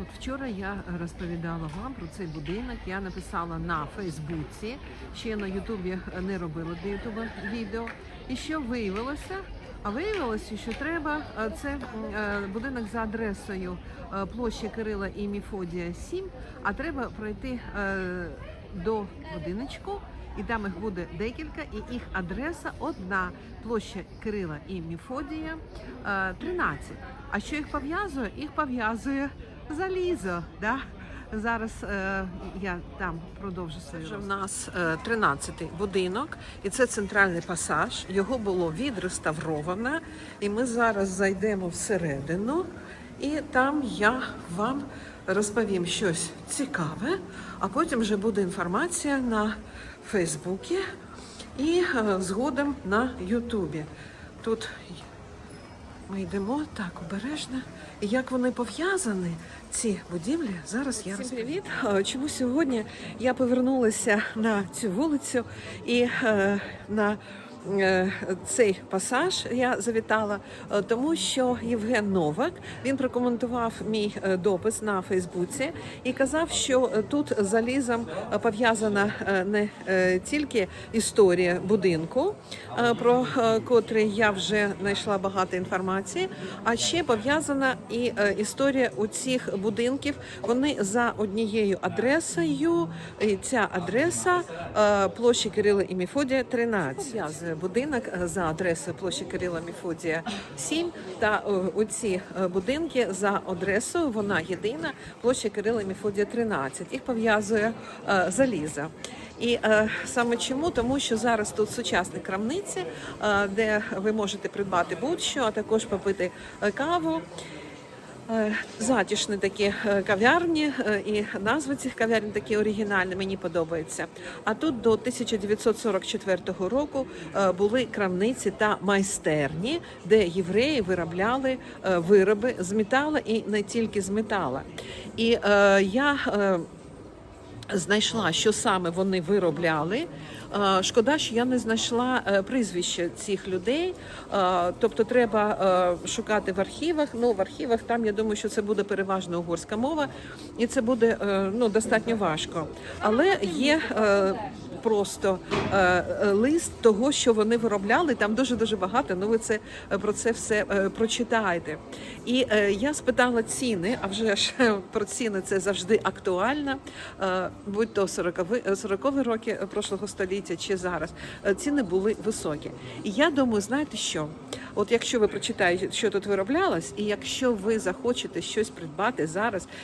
От вчора я розповідала вам про цей будинок. Я написала на Фейсбуці, ще на Ютубі не робила для Ютуба відео. І що виявилося? А виявилося, що треба е, це е, будинок за адресою е, площі Кирила і Міфодія 7, а треба пройти до будиночку, і там їх буде декілька, і їх адреса одна площа Кирила і Міфодія е, 13. А що їх пов'язує? Їх пов'язує залізо. Да? Зараз е, я там продовжу свою. Вже в нас е, 13-й будинок, і це центральний пасаж. Його було відреставровано, і ми зараз зайдемо всередину, і там я вам розповім щось цікаве, а потім вже буде інформація на Фейсбуці і е, згодом на Ютубі. Тут ми йдемо так обережно. І як вони пов'язані, ці будівлі, зараз я Всім привіт. Чому сьогодні я повернулася на цю вулицю і е, на цей пасаж я завітала, е, тому що Євген Новак він прокоментував мій е, допис на Фейсбуці і казав, що е, тут залізом е, пов'язана е, не е, тільки історія будинку, е, про е, котрий я вже знайшла багато інформації, а ще пов'язана і е, історія у цих будинків. Вони за однією адресою. І ця адреса е, площі Кирила і Мефодія 13. Будинок е, за адресою площі Кирила Мефодія 7 та е, оці е, будинки за адресою. Вона єдина площа Кирила і Мефодія 13. Їх пов'язує заліза. І е, саме чому? Тому що зараз тут сучасні крамниці, е, де ви можете придбати будь-що, а також попити каву. Е, Затішні такі е, кав'ярні, е, і назви цих кав'ярень такі оригінальні, мені подобається. А тут до 1944 року були крамниці та майстерні, де євреї виробляли вироби з металу і не тільки з металу. І я знайшла, що саме вони виробляли. Е, Шкода, що я не знайшла прізвище цих людей. Е, Тобто треба е, шукати в архівах. Ну, в архівах там я думаю, що це буде переважно угорська мова, і це буде е, ну, достатньо важко. Але є е, просто е, е, лист того, що вони виробляли. Там дуже дуже багато. Ну ви це е, про це все е, прочитаєте. І е, я спитала ціни, а вже ж е, про ціни це завжди актуально. Е, будь то 40-ві 40 роки прошлого століття чи зараз. Е, ціни були високі. І я думаю, знаєте що? От якщо ви прочитаєте, що тут вироблялось, і якщо ви захочете щось придбати зараз